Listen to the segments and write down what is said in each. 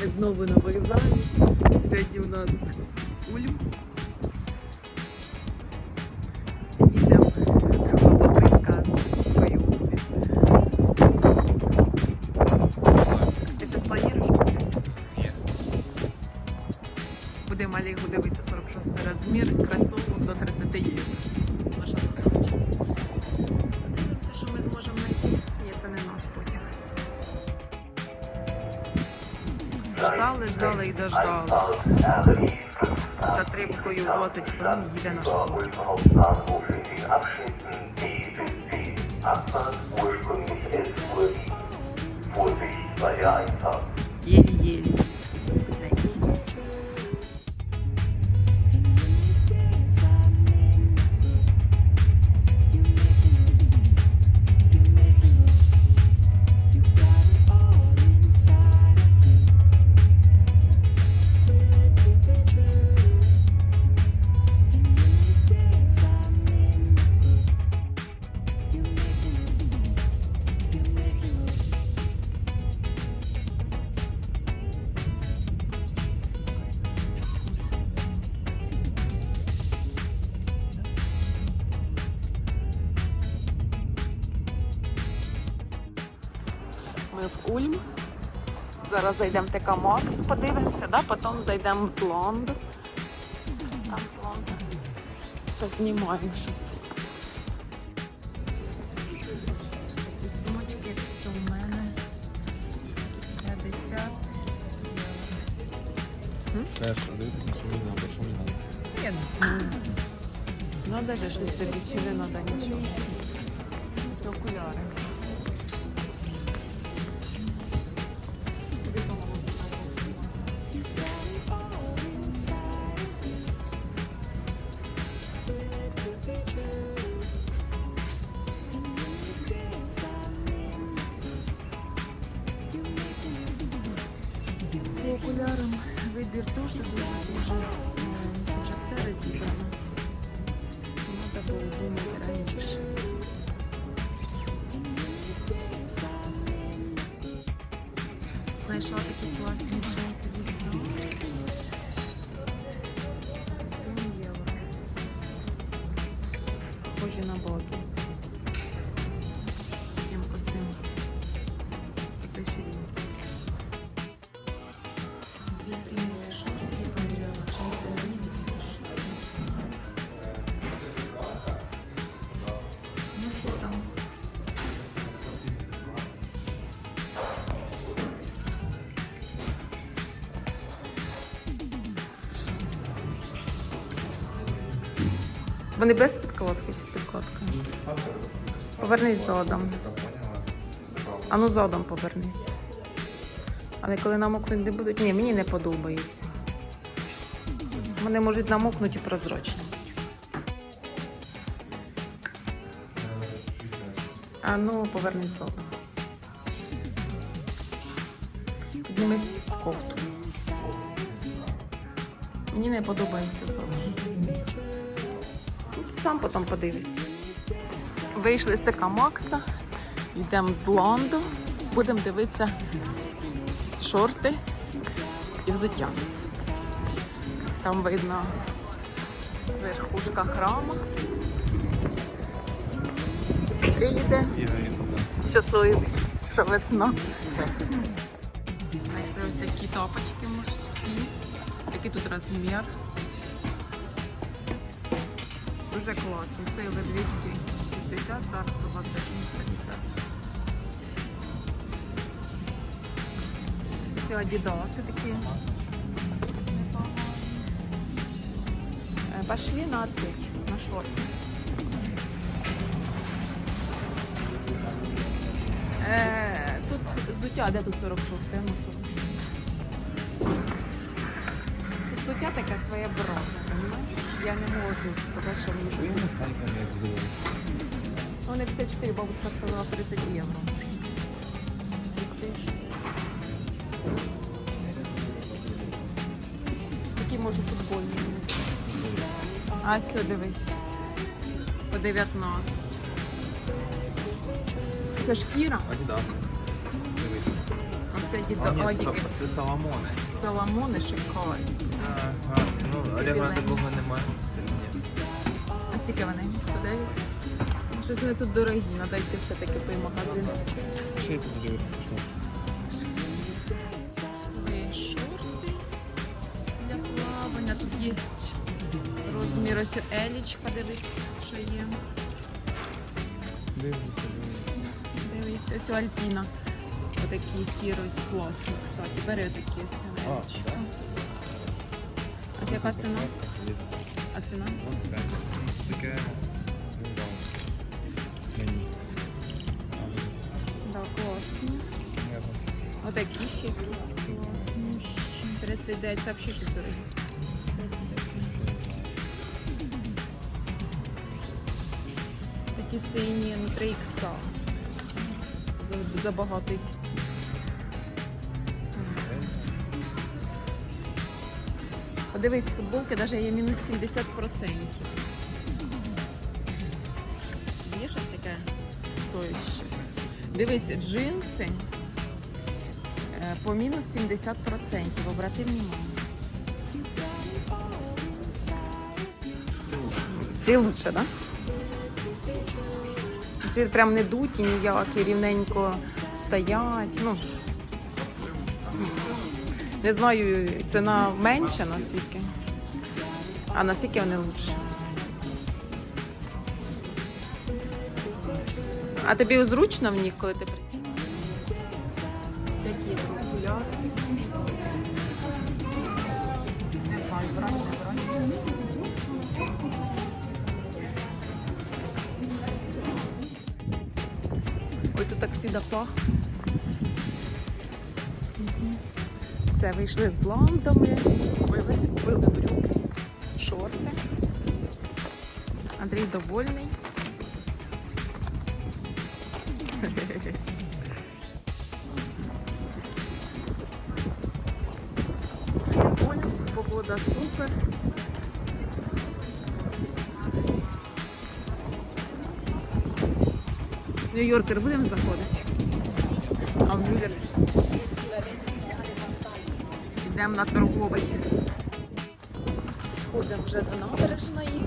Ми знову на вокзалі. Сьогодні у нас Ульм. Їдемо друга попитка з обуві. Ти щось плануєш купити? Ні. Будемо Олегу дивитися 46 розмір, кросовок до 30 євро. Наша задача. Подивимося, що ми зможемо знайти. Ні, це не наш потяг. Ждали, ждали і дождались. Затримкою 20 хвилин їде наш потяг. Abfahrt ursprünglich 11 Uhr. Ми в Ульм. Зараз зайдемо в ТК Макс, подивимося, да? потім зайдемо в Зланд. Там Зланд. Познімаємо щось. Такі сумочки, як все у мене. 50 євро. Теж дивитися, що мені треба, що мені треба. Я не знаю. Надо же щось тобі, чи не надо нічого. Ось окуляри. вибір теж дуже дуже е, вже все розібрано. Треба було думати раніше. Знайшла такі класні джинси від Zara. 7 євро. Похожі на боки. Вони без підкладки чи з підкладкою? Повернись задом. А ну задом повернись. Але коли намокнуть не будуть, ні, мені не подобається. Вони можуть намокнути і прозрачні. А ну, повернись задом. Піднімись кофту. Мені не подобається задом. Сам потім подивись. Вийшли з така Макса, йдемо з Лонду, будемо дивитися шорти і взуття. Там видно верхушка храму. Приїде щасливий, що весна. Знайшли ось такі топочки мужські. Який тут розмір. Дуже класні. Стоїли 260, зараз 121,50. Це адідаси такі. Е, Пошли на цей, на шорт. Е, тут взуття, де тут 46? Ну, 46. Тут взуття таке своєобразне, розумієш? Я не можу сказати, що мені щось. Не як зробити. Ну, 54, бабушка сказала 30 євро. Ти щось. Такі може футбольні. А все, дивись. По 19. Це шкіра. Адідаси. Дивись. Ось сьогодні А, до ні, це, це Соломони. Саламони шикарні. Ага. Ну, Олега такого немає. А скільки вони? 109? Щось вони тут дорогі, треба йти все-таки той магазин. Що я тут дивитися? Свої шорти для плавання. Тут є розмір ось елічка, дивись, що є. Дивлюся. Дивись, ось у Альпіна. Отакі сірі, класні, кстати. Бери такі ось? А яка ціна? А ціна? Таке. Я там. Отакі ще якісь класні. 39, це взагалі щось дороге. Що це таке? Такі сині, ну 3 ікса. Забагато іксів. Подивись, футболки навіть є мінус 70%. Є щось таке стояще. Дивись, джинси е, по мінус 70%. Обрати внимание. Ці лучше, да? Ці прям не дуті ніякі, рівненько стоять. Ну, не знаю, ціна менша наскільки. А наскільки вони лучше? А тобі зручно в них, коли ти пристібаєш? Такі окуляри. Не знаю, брати, брати. Ой, тут таксі допах. Все, вийшли з ландами, скупились, купили брюки, шорти. Андрій довольний. Прикольно, погода супер. Нью-Йоркер будемо заходити. А в Нью-Йорк. Йдемо на торговий. Ходимо вже до набережної.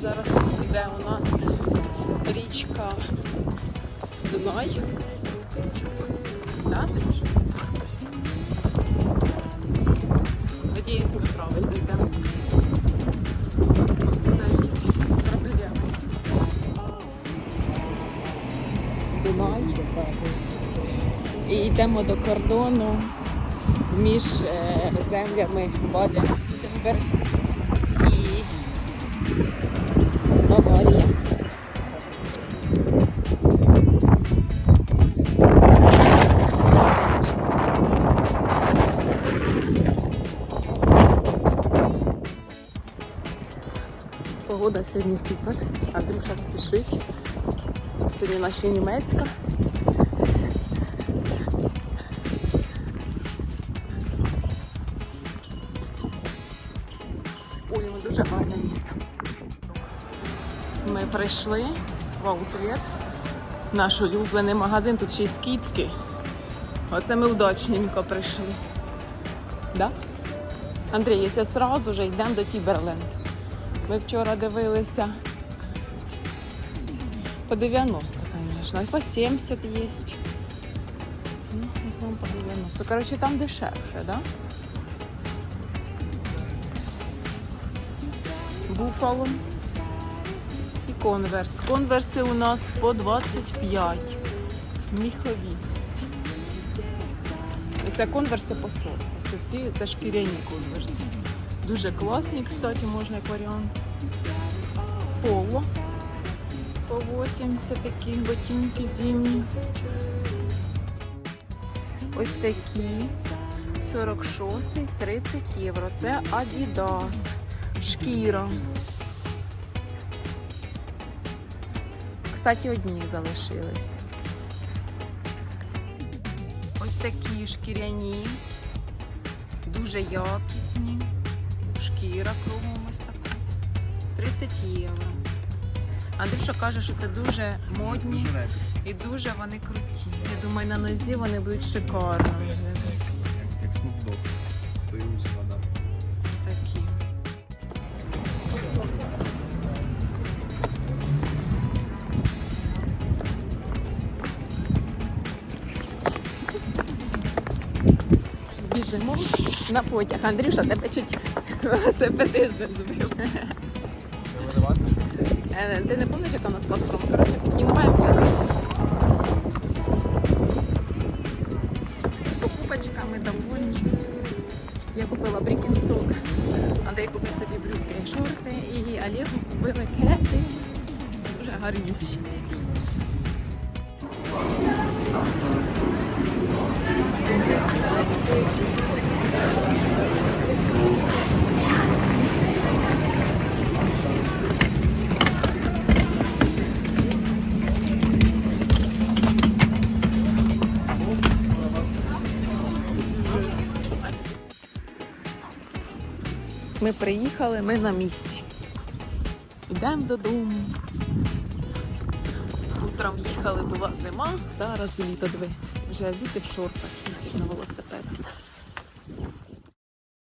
Зараз йде у нас річка Дунай. Так? Надіюсь, ми правильно йдемо. Дунай. І йдемо до кордону між е, землями Баден-Württemberg і Баварія. Погода сьогодні супер. Андрюша спішить. Сьогодні наша німецька. Дуже гарне місто. Ми прийшли в аутлет. Наш улюблений магазин, тут ще й скидки. Оце ми удачненько прийшли. Да? Андрій, якщо одразу вже йдемо до Тіберленд. Ми вчора дивилися по 90, звісно, по 70 є. Ну, по 90. Коротше, там дешевше, да? Буфало і конверс. Конверси у нас по 25. Міхові. Це конверси по 40. Це всі це шкіряні конверси. Дуже класні, кстати, можна як варіант. Поло по 80 такі ботинки зимні. Ось такі 46, 30 євро. Це Adidas. Шкіра. Кстати, одні залишилися. Ось такі шкіряні, дуже якісні. Шкіра кругом ось така. 30 євро. Андрюша каже, що це дуже модні і дуже вони круті. Я думаю, на нозі вони будуть шикарно. Як Snoop Біжимо на потяг. Андрюша, тебе чуть велосипедист не збив. Е, Ти не пам'ятаєш, яка у нас платформа? Коротше, піднімаємося дивимося. З покупочками довольні. Я купила брікінсток. Андрій купив собі брюки і шорти, і Олегу купили кеди. Дуже гарнючі. Ми приїхали, ми на місці. Йдемо додому. Утром їхали, була зима, зараз літо диви. Вже діти в шортах велосипедах.